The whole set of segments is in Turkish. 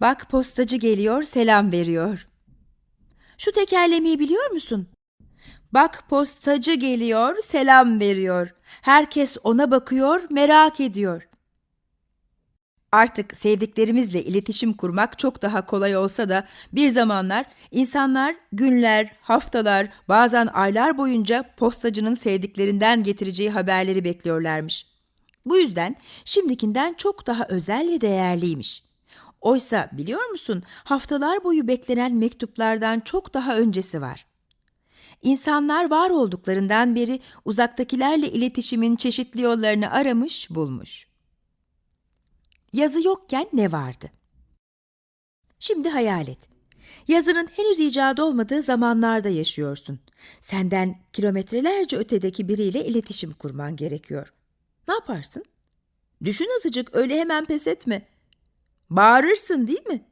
Bak postacı geliyor, selam veriyor. Şu tekerlemeyi biliyor musun? Bak postacı geliyor, selam veriyor. Herkes ona bakıyor, merak ediyor. Artık sevdiklerimizle iletişim kurmak çok daha kolay olsa da bir zamanlar insanlar günler, haftalar, bazen aylar boyunca postacının sevdiklerinden getireceği haberleri bekliyorlarmış. Bu yüzden şimdikinden çok daha özel ve değerliymiş. Oysa biliyor musun haftalar boyu beklenen mektuplardan çok daha öncesi var. İnsanlar var olduklarından beri uzaktakilerle iletişimin çeşitli yollarını aramış, bulmuş. Yazı yokken ne vardı? Şimdi hayal et. Yazının henüz icadı olmadığı zamanlarda yaşıyorsun. Senden kilometrelerce ötedeki biriyle iletişim kurman gerekiyor. Ne yaparsın? Düşün azıcık öyle hemen pes etme. Bağırırsın değil mi?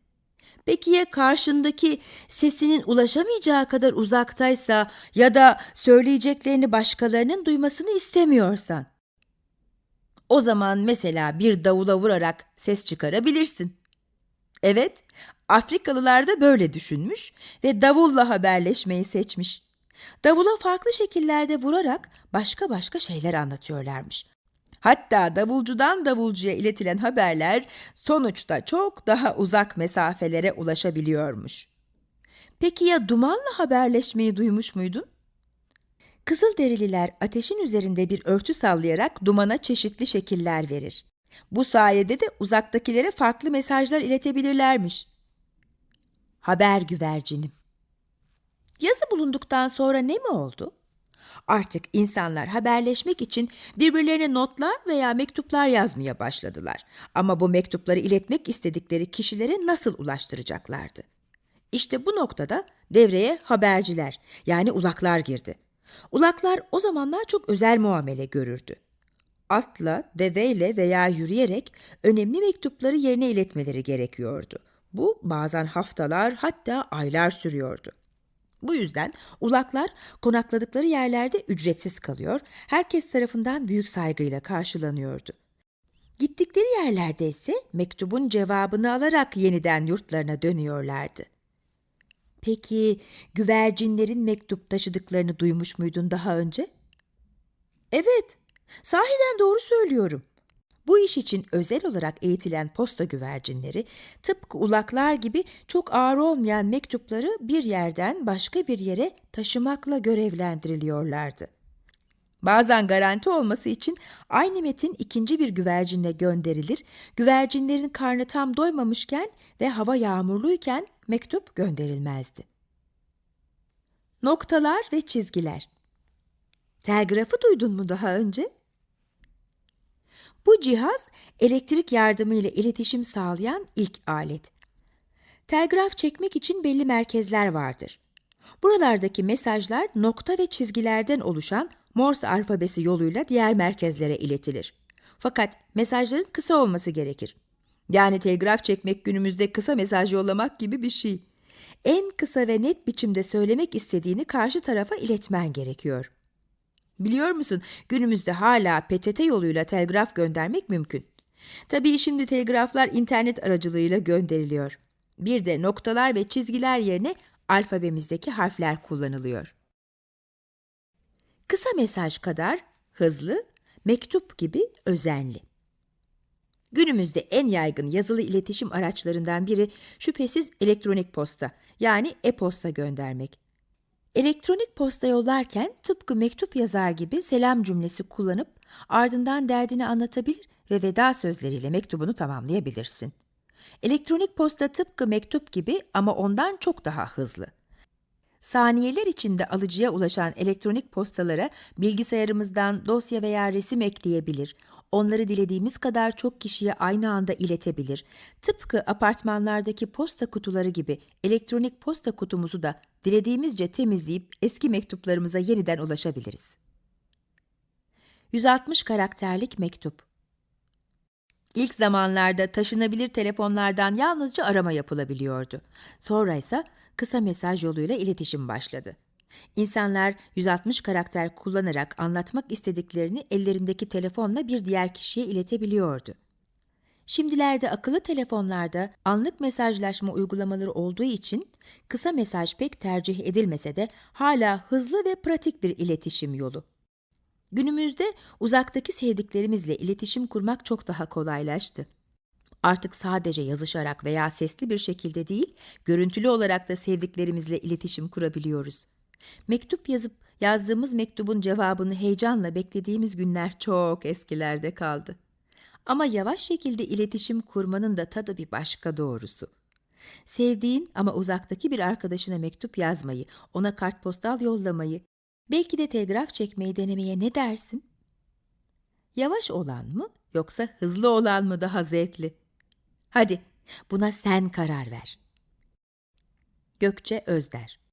Peki ya karşındaki sesinin ulaşamayacağı kadar uzaktaysa ya da söyleyeceklerini başkalarının duymasını istemiyorsan? O zaman mesela bir davula vurarak ses çıkarabilirsin. Evet, Afrikalılar da böyle düşünmüş ve davulla haberleşmeyi seçmiş. Davula farklı şekillerde vurarak başka başka şeyler anlatıyorlarmış. Hatta davulcudan davulcuya iletilen haberler sonuçta çok daha uzak mesafelere ulaşabiliyormuş. Peki ya dumanla haberleşmeyi duymuş muydun? Kızılderililer ateşin üzerinde bir örtü sallayarak dumana çeşitli şekiller verir. Bu sayede de uzaktakilere farklı mesajlar iletebilirlermiş. Haber güvercinim. Yazı bulunduktan sonra ne mi oldu? Artık insanlar haberleşmek için birbirlerine notlar veya mektuplar yazmaya başladılar. Ama bu mektupları iletmek istedikleri kişilere nasıl ulaştıracaklardı? İşte bu noktada devreye haberciler yani ulaklar girdi. Ulaklar o zamanlar çok özel muamele görürdü. Atla, deveyle veya yürüyerek önemli mektupları yerine iletmeleri gerekiyordu. Bu bazen haftalar hatta aylar sürüyordu. Bu yüzden ulaklar konakladıkları yerlerde ücretsiz kalıyor, herkes tarafından büyük saygıyla karşılanıyordu. Gittikleri yerlerde ise mektubun cevabını alarak yeniden yurtlarına dönüyorlardı. Peki güvercinlerin mektup taşıdıklarını duymuş muydun daha önce? Evet, sahiden doğru söylüyorum. Bu iş için özel olarak eğitilen posta güvercinleri tıpkı ulaklar gibi çok ağır olmayan mektupları bir yerden başka bir yere taşımakla görevlendiriliyorlardı. Bazen garanti olması için aynı metin ikinci bir güvercinle gönderilir, güvercinlerin karnı tam doymamışken ve hava yağmurluyken mektup gönderilmezdi. Noktalar ve çizgiler Telgrafı duydun mu daha önce? Bu cihaz elektrik yardımıyla iletişim sağlayan ilk alet. Telgraf çekmek için belli merkezler vardır. Buralardaki mesajlar nokta ve çizgilerden oluşan Morse alfabesi yoluyla diğer merkezlere iletilir. Fakat mesajların kısa olması gerekir. Yani telgraf çekmek günümüzde kısa mesaj yollamak gibi bir şey. En kısa ve net biçimde söylemek istediğini karşı tarafa iletmen gerekiyor. Biliyor musun günümüzde hala PTT yoluyla telgraf göndermek mümkün. Tabii şimdi telgraflar internet aracılığıyla gönderiliyor. Bir de noktalar ve çizgiler yerine alfabemizdeki harfler kullanılıyor. Kısa mesaj kadar hızlı, mektup gibi özenli. Günümüzde en yaygın yazılı iletişim araçlarından biri şüphesiz elektronik posta yani e-posta göndermek. Elektronik posta yollarken tıpkı mektup yazar gibi selam cümlesi kullanıp ardından derdini anlatabilir ve veda sözleriyle mektubunu tamamlayabilirsin. Elektronik posta tıpkı mektup gibi ama ondan çok daha hızlı. Saniyeler içinde alıcıya ulaşan elektronik postalara bilgisayarımızdan dosya veya resim ekleyebilir, onları dilediğimiz kadar çok kişiye aynı anda iletebilir. Tıpkı apartmanlardaki posta kutuları gibi elektronik posta kutumuzu da dilediğimizce temizleyip eski mektuplarımıza yeniden ulaşabiliriz. 160 karakterlik mektup İlk zamanlarda taşınabilir telefonlardan yalnızca arama yapılabiliyordu. Sonra ise kısa mesaj yoluyla iletişim başladı. İnsanlar 160 karakter kullanarak anlatmak istediklerini ellerindeki telefonla bir diğer kişiye iletebiliyordu. Şimdilerde akıllı telefonlarda anlık mesajlaşma uygulamaları olduğu için kısa mesaj pek tercih edilmese de hala hızlı ve pratik bir iletişim yolu. Günümüzde uzaktaki sevdiklerimizle iletişim kurmak çok daha kolaylaştı. Artık sadece yazışarak veya sesli bir şekilde değil, görüntülü olarak da sevdiklerimizle iletişim kurabiliyoruz. Mektup yazıp yazdığımız mektubun cevabını heyecanla beklediğimiz günler çok eskilerde kaldı. Ama yavaş şekilde iletişim kurmanın da tadı bir başka doğrusu. Sevdiğin ama uzaktaki bir arkadaşına mektup yazmayı, ona kartpostal yollamayı, belki de telgraf çekmeyi denemeye ne dersin? Yavaş olan mı yoksa hızlı olan mı daha zevkli? Hadi buna sen karar ver. Gökçe Özder